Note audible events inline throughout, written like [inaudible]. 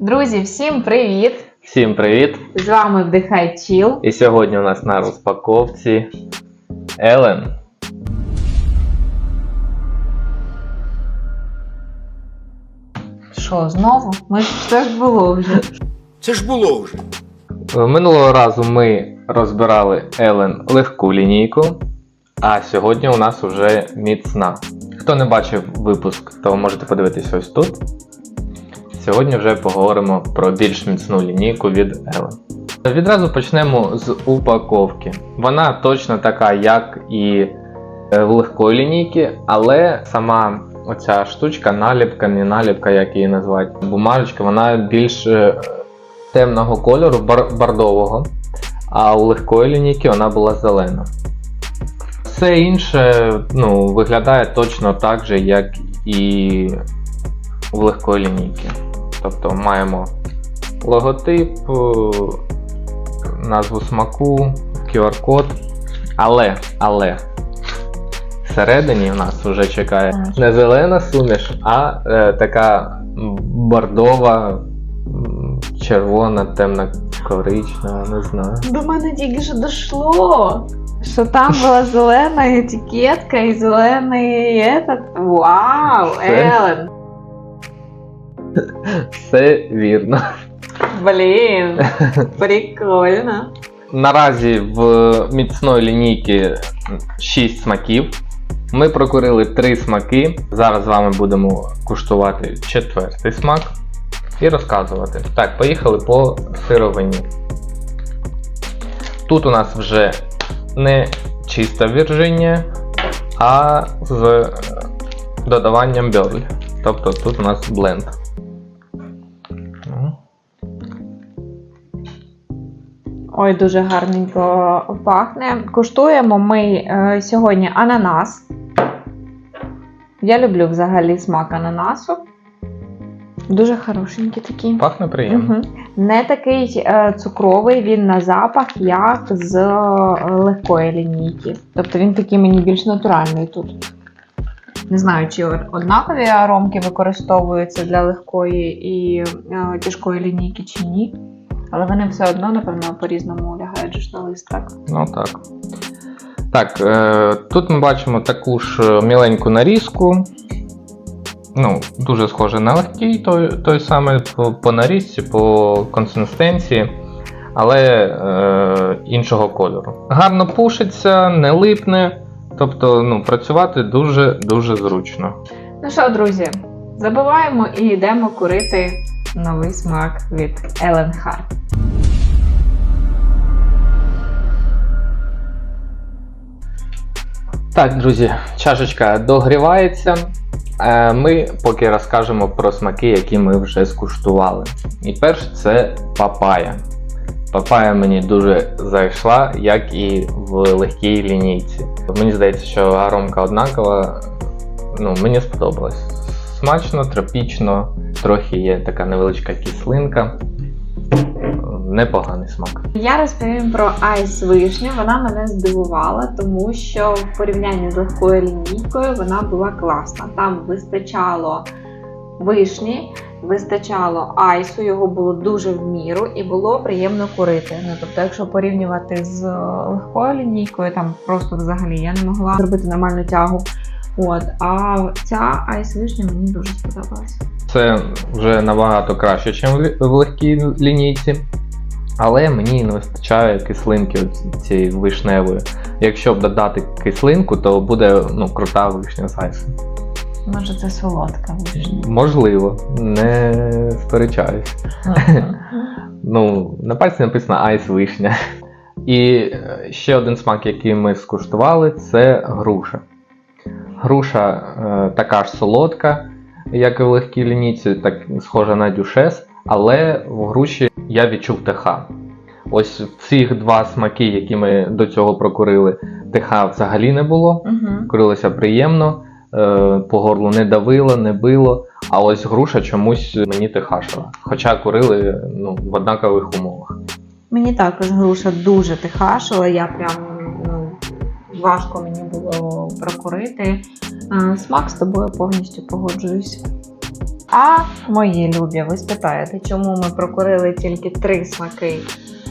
Друзі, всім привіт! Всім привіт! З вами Вдихай Чіл. І сьогодні у нас на розпаковці Елен. Що, знову? Ми ж все ж було вже. Це ж було вже. Е, Минулого разу ми розбирали Елен легку лінійку, а сьогодні у нас вже міцна. Хто не бачив випуск, то можете подивитися ось тут. Сьогодні вже поговоримо про більш міцну лінійку від Елен. Відразу почнемо з упаковки. Вона точно така, як і е, в легкої лінійки, але сама оця штучка, наліпка, не наліпка, як її назвати, бумажечка, вона більш е, темного кольору, бордового, а у легкої лінійки вона була зелена. Все інше ну, виглядає точно так же, як і в легкої лінійки. Тобто маємо логотип, е, назву смаку, QR-код. Але, але всередині в нас вже чекає не зелена суміш, а е, така бордова, червона, темна коричнева, не знаю. До мене тільки що дійшло. Що там була зелена етикетка і зелений этот. Вау! Елен! [laughs] Все вірно. Блін! [laughs] Прикольно. Наразі в міцної лінійки 6 смаків. Ми прокурили 3 смаки. Зараз з вами будемо куштувати четвертий смак і розказувати. Так, поїхали по сировині. Тут у нас вже не чиста вірджинія, а з додаванням бьорль. Тобто тут у нас бленд. Ой, дуже гарненько пахне. Куштуємо ми е, сьогодні ананас. Я люблю взагалі смак ананасу. Дуже хорошенький такий. Пахне приємно. Мгм. Не такий е, цукровий, він на запах, як з е, легкої лінійки. Тобто він такий мені більш натуральний тут. Не знаю, чи однакові аромки використовуються для легкої і е, тяжкої лінійки чи ні. Але вони все одно, напевно, по-різному лягають ж на лист, так? Ну так. Так, е, тут ми бачимо таку ж е, міленьку нарізку. Ну, дуже схоже на легкий, той, той самий по, по нарізці, по консистенції, але е, іншого кольору. Гарно пушиться, не липне. Тобто ну, працювати дуже-дуже зручно. Ну що, друзі, забиваємо і йдемо курити новий смак від Ellen Hart. Так, друзі, чашечка догрівається. Е, Ми поки розкажемо про смаки, які ми вже скуштували. І перше це папая. Папая мені дуже зайшла, як і в легкій лінійці. Мені здається, що аромка однакова. Ну, мені сподобалось. Смачно, тропічно, трохи є така невеличка кислинка. Непоганий смак. Я розповім про айс вишню. Вона мене здивувала, тому що в порівнянні з легкою лінійкою вона була класна. Там вистачало вишні, вистачало айсу, його було дуже в міру і було приємно курити. Ну тобто, якщо порівнювати з е, легкою лінійкою, там просто взагалі я не могла зробити нормальну тягу. От, а ця айс вишня мені дуже сподобалася. Це вже набагато краще, ніж в легкій лінійці. Але мені не вистачає кислинки цієї вишневої. Якщо б додати кислинку, то буде ну, крута вишня з айсом. Може, це солодка вишня. Можливо, не сперечаюсь. [laughs] Ну, на пальці написано айс вишня. І е, ще один смак, який ми скуштували, це груша. Груша е, така ж солодка, як і в легкій лінійці, так схожа на дюшес, але в груші я відчув ТХ. Ось цих два смаки, які ми до цього прокурили, ТХ взагалі не було. Угу. Курилося приємно, е, по горлу не давило, не било. А ось груша чомусь мені тихашила. Хоча курили ну, в однакових умовах. Мені також груша дуже тихашила, я прям важко мені було прокурити. Е, Смак з тобою повністю погоджуюсь. А мої любі, ви спитаєте, чому ми прокурили тільки три смаки,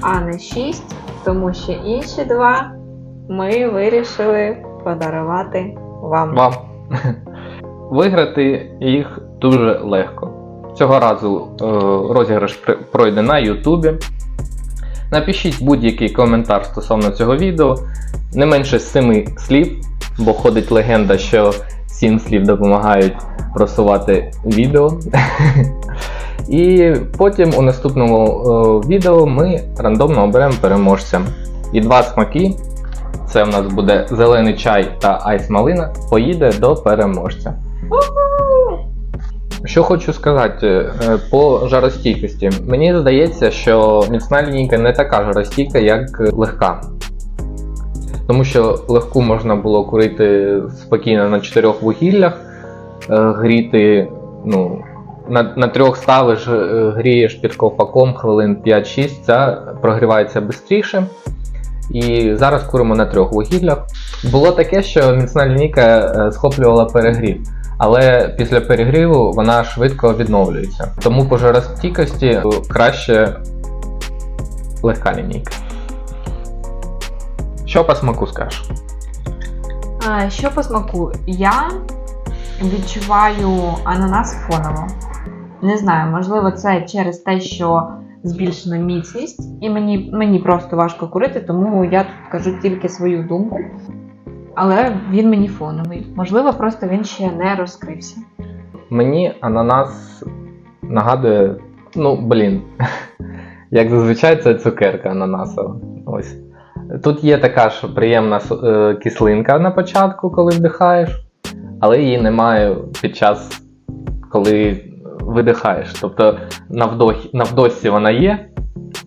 а не шість, тому що інші два ми вирішили подарувати вам. Вам. Виграти їх дуже легко. Цього разу е, розіграш пройде на Ютубі. Напишіть будь-який коментар стосовно цього відео. Не менше 7 слів, бо ходить легенда, що 7 слів допомагають просувати відео. [laughs] І потім у наступному е, відео ми рандомно оберемо переможця. І два смаки це в нас буде зелений чай та айс малина, поїде до переможця. Що хочу сказати е, по жаростійкості. Мені здається, що міцна лінійка не така жаростійка, як легка. Тому що легку можна було курити спокійно на чотирьох вугіллях, е, гріти, ну, на, на трьох ставиш, е, грієш під ковпаком хвилин 5-6, ця прогрівається швидше. І зараз куримо на трьох вугіллях. Було таке, що міцна лінійка е, схоплювала перегрів, але після перегріву вона швидко відновлюється. Тому по жаростійкості краще легка лінійка. Що по смаку скажеш? А, що по смаку? Я відчуваю ананас фоново. Не знаю, можливо, це через те, що збільшена міцність, і мені, мені просто важко курити, тому я тут кажу тільки свою думку. Але він мені фоновий. Можливо, просто він ще не розкрився. Мені ананас нагадує, ну, блін, [laughs] як зазвичай це цукерка ананасова. Ось. Тут є така ж приємна е, кислинка на початку, коли вдихаєш, але її немає під час, коли видихаєш. Тобто на, вдохі, на вдосі вона є,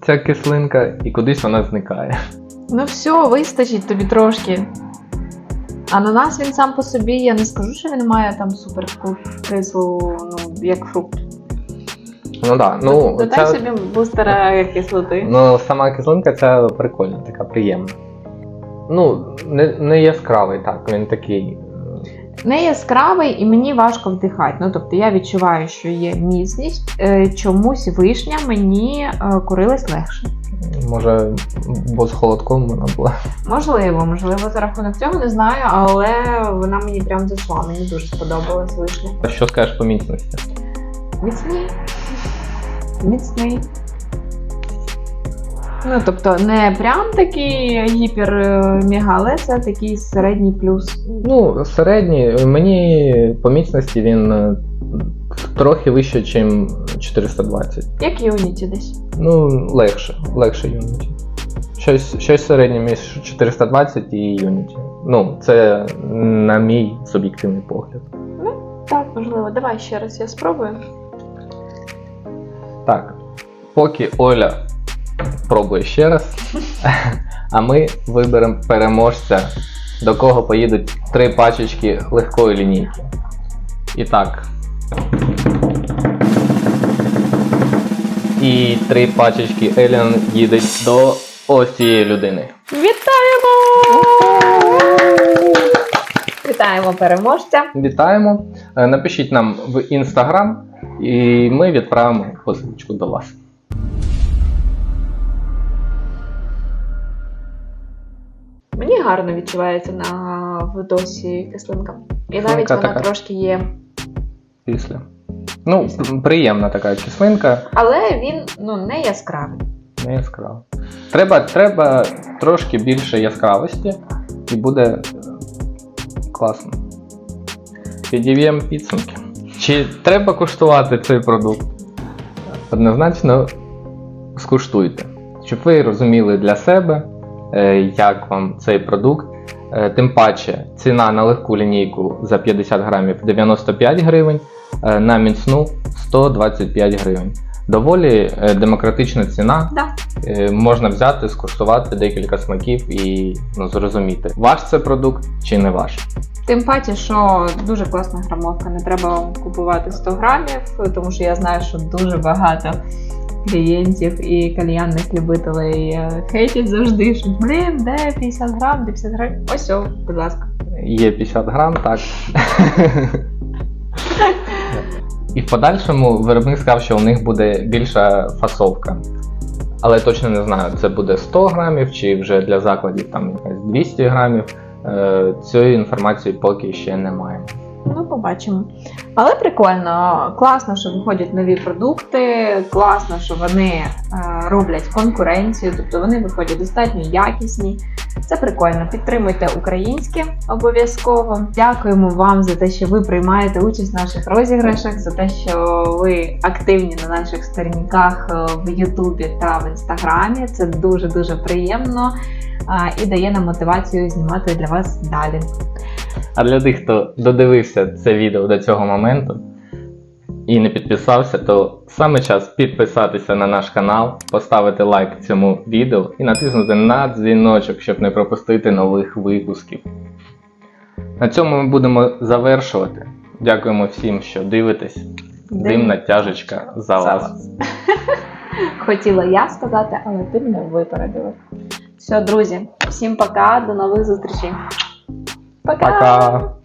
ця кислинка, і кудись вона зникає. Ну все, вистачить тобі трошки. Ананас він сам по собі, я не скажу, що він має там супер кислу, ну, як фрукт. Ну да, ну, Додай ця, собі бустера кислоти. ну, сама кислинка ця прикольна, така приємна. Ну, не, не яскравий, так, він такий. Не яскравий і мені важко вдихати. Ну тобто я відчуваю, що є міцність. Е, чомусь вишня мені е, курилась легше. Може, бо з холодком вона була. Можливо, можливо, за рахунок цього не знаю, але вона мені прям зайшла. Мені дуже сподобалась вишня. А Що скажеш по міцності? Міцний. Міцний. Ну, тобто, не прям такий гіпер е, але це такий середній плюс. Ну, середній, мені по міцності він е, трохи вище, ніж 420. Як Юніті десь. Ну, легше, легше Unity. Щось, щось середнє між 420 і Unity. Ну, це на мій суб'єктивний погляд. Так, можливо. Давай ще раз я спробую. Так, поки Оля пробує ще раз, [laughs] а ми виберемо переможця, до кого поїдуть три пачечки легкої лінійки. І так. І три пачечки Еліан їдуть до ось цієї людини. Вітаємо! Вітаємо переможця. Вітаємо. Е, Напишіть нам в інстаграм, і ми відправимо посилочку до вас. Мені гарно відчувається на вдосі кислинка. І навіть Кислинка вона така. трошки є. Після. Ну, приємна така кислинка. Але він ну, не яскравий. Не яскраво. Треба, треба трошки більше яскравості, і буде класно. Підів'ємо підсумки. Чи треба куштувати цей продукт? Однозначно скуштуйте. Щоб ви розуміли для себе, е, як вам цей продукт. Е, Тим паче, ціна на легку лінійку за 50 грамів 95 гривень, е, на міцну 125 гривень. Доволі е, демократична ціна. Да. Е, можна взяти, скуштувати декілька смаків і ну, зрозуміти, ваш це продукт чи не ваш. Тим паче, що дуже класна грамовка. Не треба купувати 100 грамів, тому що я знаю, що дуже багато клієнтів і кальянних любителей е, хейтять завжди, що блін, де 50 грам, де 50 грам. Ось, о, будь ласка. Є 50 грам, так. [laughs] І в подальшому виробник сказав, що у них буде більша фасовка. Але точно не знаю, це буде 100 грамів чи вже для закладів там якась 200 грамів. Е, Цієї інформації поки ще немає. Ну, побачимо. Але прикольно, класно, що виходять нові продукти, класно, що вони е, роблять конкуренцію, тобто вони виходять достатньо якісні. Це прикольно. Підтримуйте українське обов'язково. Дякуємо вам за те, що ви приймаєте участь в наших розіграшах, за те, що ви активні на наших сторінках е, в Ютубі та в Інстаграмі. Це дуже дуже приємно і дає нам мотивацію знімати для вас далі. А для тих, хто додивився це відео до цього моменту і не підписався, то саме час підписатися на наш канал, поставити лайк цьому відео і натиснути на дзвіночок, щоб не пропустити нових випусків. На цьому ми будемо завершувати. Дякуємо всім, що дивитесь. Димна тяжечка за вас. [laughs] Хотіла я сказати, але ти мене випередила. Все, друзі, всім пока, до нових зустрічей. Пока!